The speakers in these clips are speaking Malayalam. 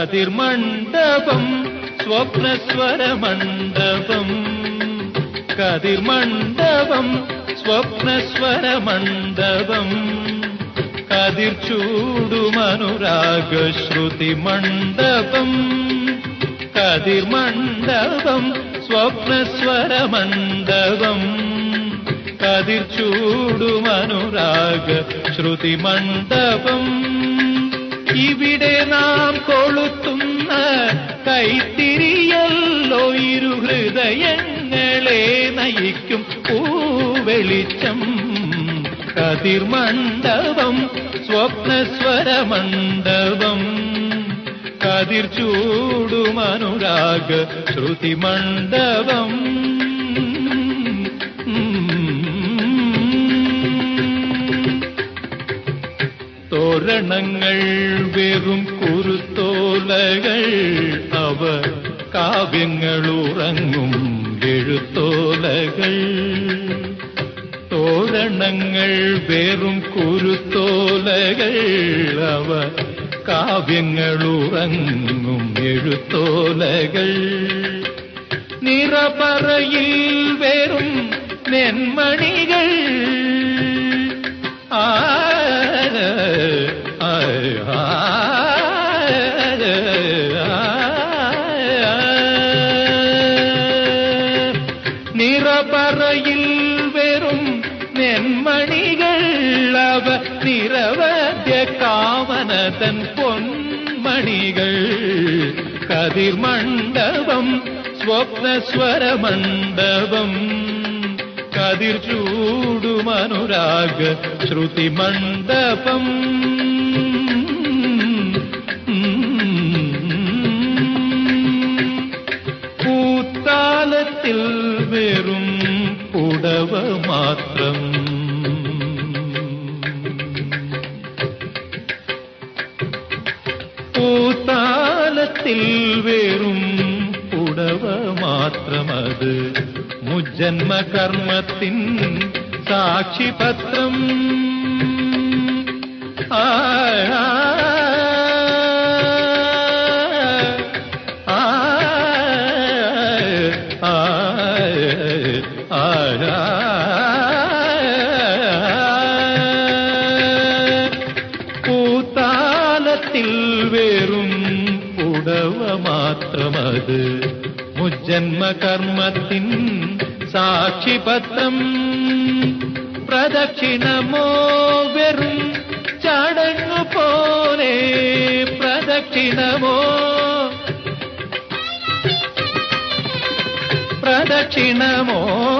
കതിർമണ്ഡപം സ്വപ്നസ്വരമണ്ഡപം. കതിർമണ്ഡപം സ്വപ്നസ്വരമണ്ഡപം. കതിർ മണ്ഡപം. കതിർമണ്ഡപം സ്വപ്നസ്വരമണ്ഡപം. കതിർ ചൂടുമനുരാഗ ശ്രുതി മണ്ഡപം. ഇവിടെ നാം കൊളുത്തുന്ന കൈത്തിരിയല്ലോ ഇരു ഹൃദയങ്ങളെ നയിക്കും പൂവെളിച്ചം. കതിർമണ്ഡപം സ്വപ്നസ്വരമണ്ഡപം കതിർ ചൂടുമനുരാഗ ശ്രുതി തോരണങ്ങൾ വെറും കുരുത്തോലകൾ. അവ കാവ്യങ്ങൾ ഉറങ്ങും എഴുത്തോലകൾ. തോരണങ്ങൾ വെറും കുരുത്തോലകൾ. അവ കാവ്യങ്ങൾ ഉറങ്ങും എഴുത്തോലകൾ. നിറപറയിൽ വെറും നെന്മണികൾ. ആ, தென்மணிகள் அவ நிரவத்திய காவனதன் பொன்மணிகள். கதிர் மண்டபம் ஸ்வப்னஸ்வர மண்டபம். கதிர் சூடும் அனுராக ஸ்ருதி மண்டபம். പൂത്താലത്തിൽ വേറും ഉടവ മാത്രമത് മുജ്ജന്മ കർമ്മത്തിൻ സാക്ഷിപത്രം ആ ആ, ആ, പുടവ മാത്രമത്. മുജ്ജന്മ കർമ്മത്തിൻ സാക്ഷിപത്രം. പ്രദക്ഷിണമോ വെറും ചടങ്ങു പോലെ പ്രദക്ഷിണമോ. പ്രദക്ഷിണമോ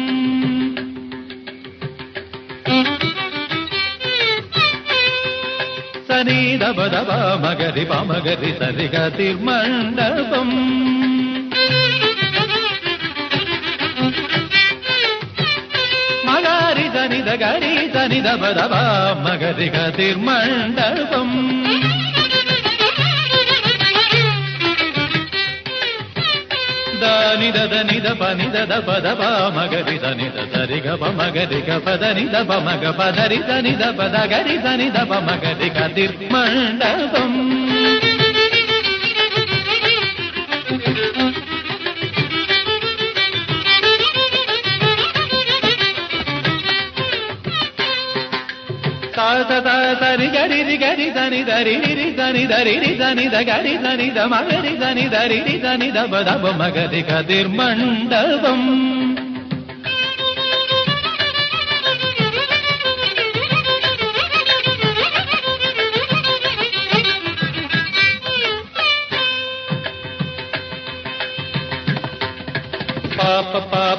దబదబ మగరి పమగరి సరిగతి మండపం మగారి సని దగరి సని దబదబ మగరి గతి మండపం ದ ನಿದ ದ ನಿದ ಪ ನಿದ ದ ಪದ ಪ ಮಗ ರಿ ದ ನಿದ ಸರಿ ಗ ಪ ಮಗ ರಿ ಗ ಪದ ನಿದ ಪ ಮಗ ಪದ ರಿ ದ ನಿದ ಪದ ಗರಿ ದ ನಿದ ಪ ಮಗ ರಿ ಗ ತಿರ್ಮಂಡಪಂ దని గరి దని దరి రి రి దని దరి రి దని ద గరి దని ద మగరి దని దరి రి దని ద బ ద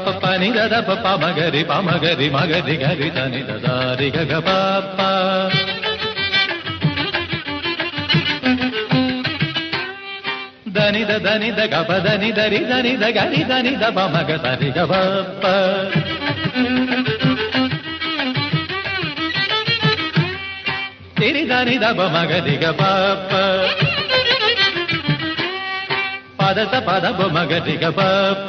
పాప పని గద పమగరి పమగరి మగరి గరి తని దారి గగ పాప. దనిద దనిద గబ దని దరి దనిద గరి దనిద పమగ సరి గబప్ప తిరి దని దబ మగ దిగ పాప. పదత పద మగది గ పాప.